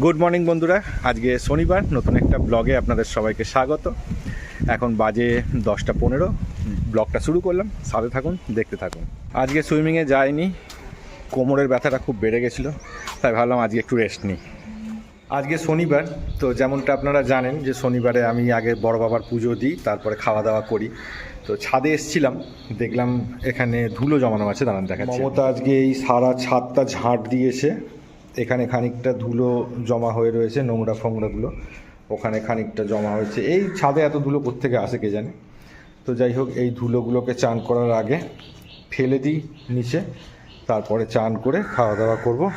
Good morning বন্ধুরা। আজকে শনিবার, নতুন একটা ব্লগে আপনাদের সবাইকে স্বাগত। এখন বাজে দশটা পনেরো। ব্লগটা শুরু করলাম। সাথে থাকুন, দেখতে থাকুন। আজকে সুইমিংয়ে যাইনি। কোমরের ব্যথাটা খুব বেড়ে গেছিল। তাই ভাবলাম আজকে একটু রেস্ট নিই। আজকে শনিবার, তো যেমনটা আপনারা জানেন যে শনিবারে আমি আগে বড় বাবার পুজো দিই, তারপরে খাওয়া দাওয়া করি। তো ছাদে এসছিলাম। দেখলাম এখানে ধুলো জমানো আছে। দাঁড়ান দেখা মমতা আজকে এই সারা ছাদটা ঝাঁট দিয়েছে। এখানে খানিকটা ধুলো জমা হয়ে রয়েছে, নোংরা ফোংরাগুলো। ওখানে খানিকটা জমা হয়েছে। এই ছাদে এত ধুলো কোত্থেকে আসে কে জানে? তো যাই হোক, এই ধুলোগুলোকে চান করার আগে ফেলে দিই নিচে, তারপরে চান করে খাওয়া দাওয়া করব।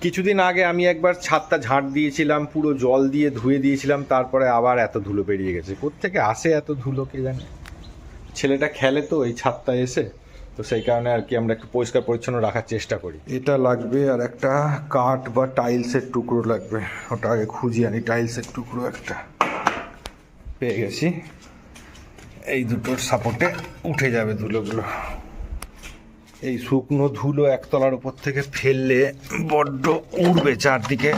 কিছুদিন আগে আমি একবার ছাদটা ঝাঁট দিয়েছিলাম, পুরো জল দিয়ে ধুয়ে দিয়েছিলাম, তারপরে আবার এত ধুলো বেরিয়ে গেছে। কোত্থেকে আসে এত ধুলো কে জানে? ছেলেটা খেলে তো এই ছাদটা এসে। তো সেই কারণে আর কি আমরা একটু পরিষ্কার পরিচ্ছন্ন রাখার চেষ্টা করি। এটা লাগবে আর একটা কাঠ বা টাইলসের টুকরো লাগবে। ওটা আগে খুঁজি আনি টাইলসের টুকরো একটা। পেয়ে গেছি। এই দুটোর সাপোর্টে উঠে যাবে ধুলোগুলো। এই শুকনো ধুলো একতলার উপর থেকে ফেললে বড্ড উড়বে চারদিকে।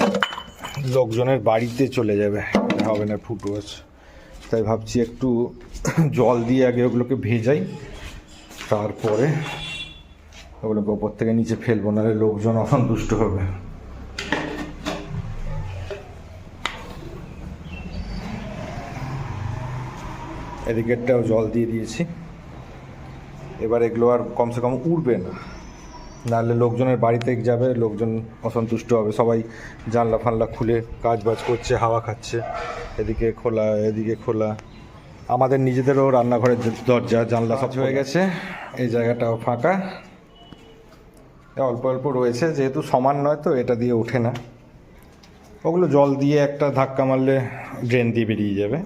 লোকজনের বাড়িতে চলে যাবে। হবে না ফুটো আছে তাই ভাবছি একটু জল দিয়ে আগে ওগুলোকে ভেজাই। তারপরে ওগুলোকে ওপর থেকে নিচে ফেলব, নাহলে লোকজন অসন্তুষ্ট হবে। এদিকেরটাও জল দিয়ে দিয়েছি। এবার এগুলো আর কমসে কম উড়বে না। নাহলে লোকজনের বাড়িতে যাবে, লোকজন অসন্তুষ্ট হবে। সবাই জানলা ফানলা খুলে কাজ বাজ করছে, হাওয়া খাচ্ছে। এদিকে খোলা এদিকে খোলা। আমাদের নিজেদেরও রান্নাঘরের যে দরজা জানলা সব হয়ে গেছে। এই জায়গাটাও ফাঁকা। অল্প অল্প রয়েছে যেহেতু সমান নয় তো এটা দিয়ে ওঠে না। ওগুলো জল দিয়ে একটা ধাক্কা মারলে ড্রেন দিয়ে বেরিয়ে যাবে।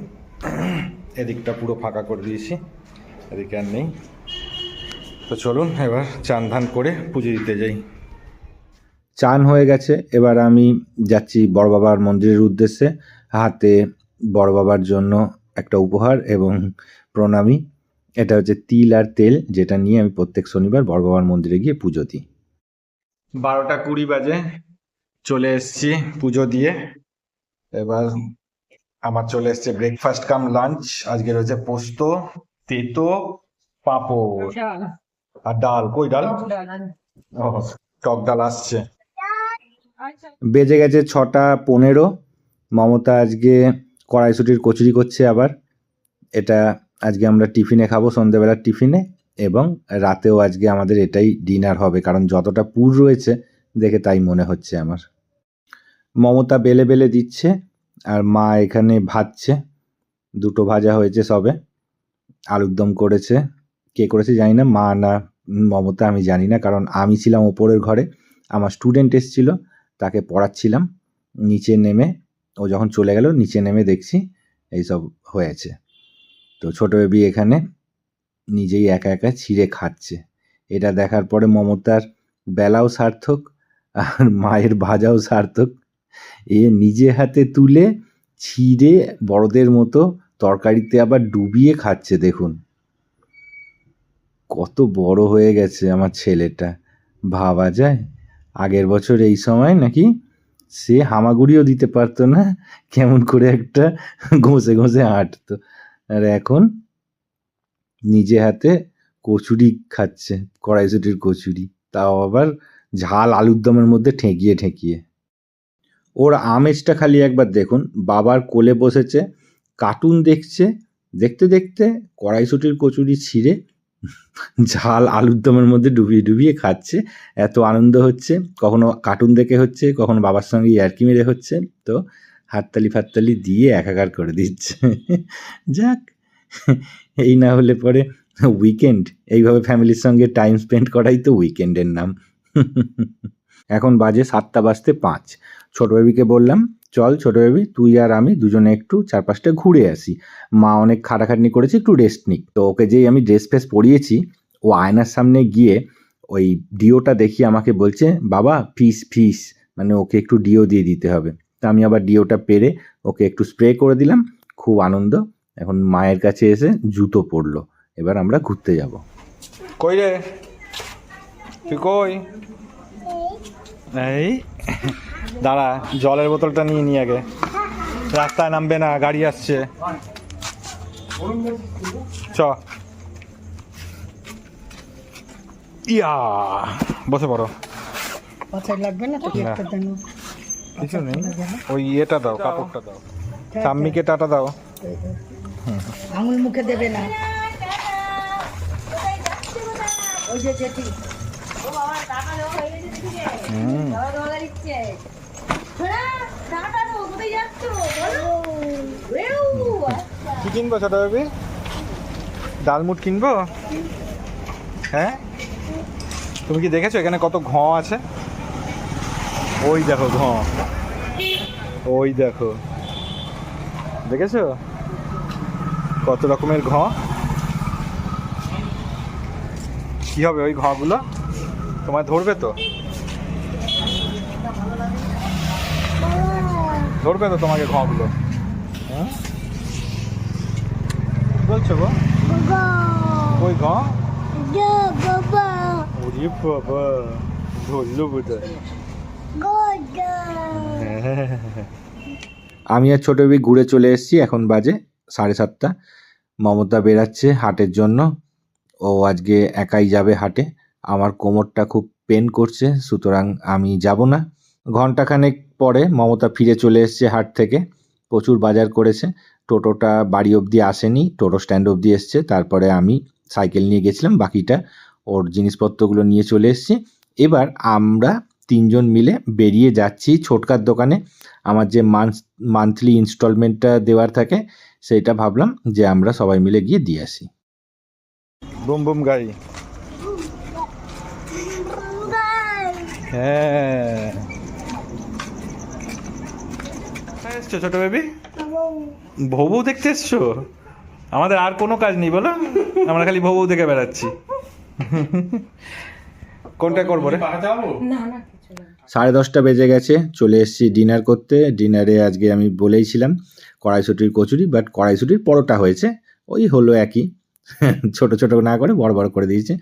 এদিকটা পুরো ফাঁকা করে দিয়েছি এদিকে আর নেই। তো চলুন এবার চান ধান করে পুজো দিতে যাই। চান হয়ে গেছে এবার আমি যাচ্ছি বড় বাবার মন্দিরের উদ্দেশ্যে। হাতে বড় বাবার জন্য একটা উপহার এবং প্রণামী। এটা হচ্ছে তিল আর তেল যেটা নিয়ে আমি প্রত্যেক শনিবার বড় মন্দিরে গিয়ে পুজো দিই। বারোটা কুড়ি বাজে চলে এসছি পুজো দিয়ে। এবার আমার চলে এসছে ব্রেকফাস্ট কাম লাঞ্চ আজকে রয়েছে পোস্ত তেতো পাঁপড়। আর ডাল। কই ডাল? ও টক ডাল আসছে। বেজে গেছে ছটা পনেরো। মমতা আজকে কড়াইশুটির কচুরি করছে আবার। এটা আজকে আমরা টিফিনে খাব সন্ধ্যেবেলার টিফিনে এবং রাতেও আজকে আমাদের এটাই ডিনার হবে, কারণ যতটা পুর রয়েছে দেখে তাই মনে হচ্ছে আমার। মমতা বেলে বেলে দিচ্ছে আর মা এখানে ভাজছে, দুটো ভাজা হয়েছে সবে। আলুর দম করেছে। কে করেছে জানি না, মা না মমতা আমি জানি না, কারণ আমি ছিলাম ওপরের ঘরে। আমার স্টুডেন্ট এসেছিল, তাকে পড়াচ্ছিলাম, নিচে নেমে ও যখন চলে গেল, নিচে নেমে দেখছি এইসব হয়েছে। তো ছোট বেবি এখানে নিজেই একা একা ছিঁড়ে খাচ্ছে। এটা দেখার পরে মমতার বেলাও সার্থক আর মায়ের ভাজাও সার্থক। এ নিজে হাতে তুলে ছিঁড়ে বড়দের মতো তরকারিতে আবার ডুবিয়ে খাচ্ছে, দেখুন। কত বড় হয়ে গেছে আমার ছেলেটা। ভাবা যায়? আগের বছর এই সময় নাকি সে হামাগুড়িও দিতে পারতো না, কেমন করে একটা ঘষে ঘষে হাঁটতো। আর এখন নিজে হাতে কচুরি খাচ্ছে, কড়াইশুটির কচুরি। তাও আবার ঝাল আলুর দমের মধ্যে ঠেকিয়ে ঠেকিয়ে। ওর আমেজটা খালি একবার দেখুন, বাবার কোলে বসেছে, কার্টুন দেখছে, দেখতে দেখতে কড়াইশুটির কচুরি ছিঁড়ে ঝাল আলুর দমের মধ্যে ডুবিয়ে ডুবিয়ে খাচ্ছে। এত আনন্দ হচ্ছে। কখনো কার্টুন দেখে হচ্ছে, কখনো বাবার সঙ্গে ইয়ার্কি মেরে হচ্ছে। তো হাততালি ফাততালি দিয়ে একাকার করে দিচ্ছে। যাক, এই না হলে পরে উইকেন্ড এইভাবে ফ্যামিলির সঙ্গে টাইম স্পেন্ড করাই তো উইকেন্ডের নাম। এখন বাজে সাতটা বাজতে পাঁচ। ছোট বেবিকে বললাম চল ছোট বেবি তুই আর আমি দুজনে একটু চারপাশটা ঘুরে আসি। মা অনেক খাটাখাটনি করেছে একটু রেস্ট নিক। তো ওকে যেই আমি ড্রেস ফ্রেস পরিয়েছি ও আয়নার সামনে গিয়ে ওই ডিওটা দেখি আমাকে বলছে বাবা ফিস ফিস মানে ওকে একটু ডিও দিয়ে দিতে হবে। তা আমি আবার ডিওটা পেরে ওকে একটু স্প্রে করে দিলাম। খুব আনন্দ। এখন মায়ের কাছে এসে জুতো পরলো। এবার আমরা ঘুরতে যাব। কই রে? তুই কই? এই? দাঁড়া জলের বোতলটা নিয়ে নি আগে। রাস্তায় নামবে না গাড়ি আসছে। চ। ইয়া বসে পড়ো। লাগবে না তো? না। একটা দেন কিছু নেই। ওই ইয়েটা দাও কাপড়টা দাও। সাম্মিকে টাটা দাও। আঙুল মুখে দেবে না। ওই যে যেটি হুম। কি কিনবো ছোট বেবি ডালমুট কিনবো? হ্যাঁ? তুমি কি দেখেছ এখানে কত ঘ আছে? ওই দেখো ঘ। ওই দেখো। দেখেছ? কত রকমের ঘ? কি হবে ওই ঘগুলো? তোমায় ধরবে তো? ধরবে তো তোমাকে ঘগুলো হ্যাঁ? বলছো গো? ওই ঘ? ওরে বাবা ধরলো বোধহয়। আমি আর ছোট বি ঘুরে চলে এসেছি এখন বাজে সাড়ে সাতটা। মমতা বেরাচ্ছে হাটের জন্য। ও আজকে একাই যাবে হাটে। আমার কোমরটা খুব পেন করছে সুতরাং আমি যাব না। ঘন্টাখানেক পরে মমতা ফিরে চলে এসেছে হাট থেকে। প্রচুর বাজার করেছে। টোটোটা বাড়ি অবধি আসেনি টোটো স্ট্যান্ড অবধি এসছে। তারপরে আমি সাইকেল নিয়ে গেছিলাম বাকিটা ওর জিনিসপত্রগুলো নিয়ে চলে এসেছি। এবার আমরা তিনজন মিলে বেরিয়ে যাচ্ছি ছোটকার দোকানে। আমার যে মান্থ মান্থলি ইনস্টলমেন্টটা দেওয়ার থাকে সেটা ভাবলাম যে আমরা সবাই মিলে গিয়ে দিয়ে আসি। বুম বুম গাড়ি হ্যাঁ। এসছো ছোট বেবি? বউ। বউ দেখতে এসছো? আমাদের আর কোনো কাজ নেই বলো। আমরা খালি বউ বউ দেখে বেড়াচ্ছি। কোনটা করব রে? না না কিছু না। সাড়ে দশটা বেজে গেছে চলে এসেছি ডিনার করতে। ডিনারে আজকে আমি বলেইছিলাম কড়াইশুটির কচুরি বাট কড়াইশুটির পরোটা হয়েছে। ওই হলো একই। ছোট ছোট না করে বড় বড় করে দিয়েছে।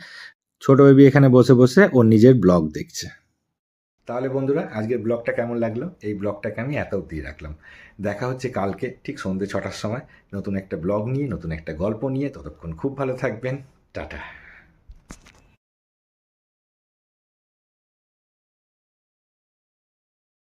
ছোট বেবি এখানে বসে বসে ওর নিজের ব্লগ দেখছে। তাহলে বন্ধুরা, আজকের ব্লগটা কেমন লাগল? এই ব্লগটাকে আমি এত অব্দি রাখলাম। দেখা হচ্ছে কালকে, ঠিক সন্ধ্যে ছটার সময়। নতুন একটা ব্লগ নিয়ে, নতুন একটা গল্প নিয়ে। ততক্ষণ খুব ভালো থাকবেন। টাটা।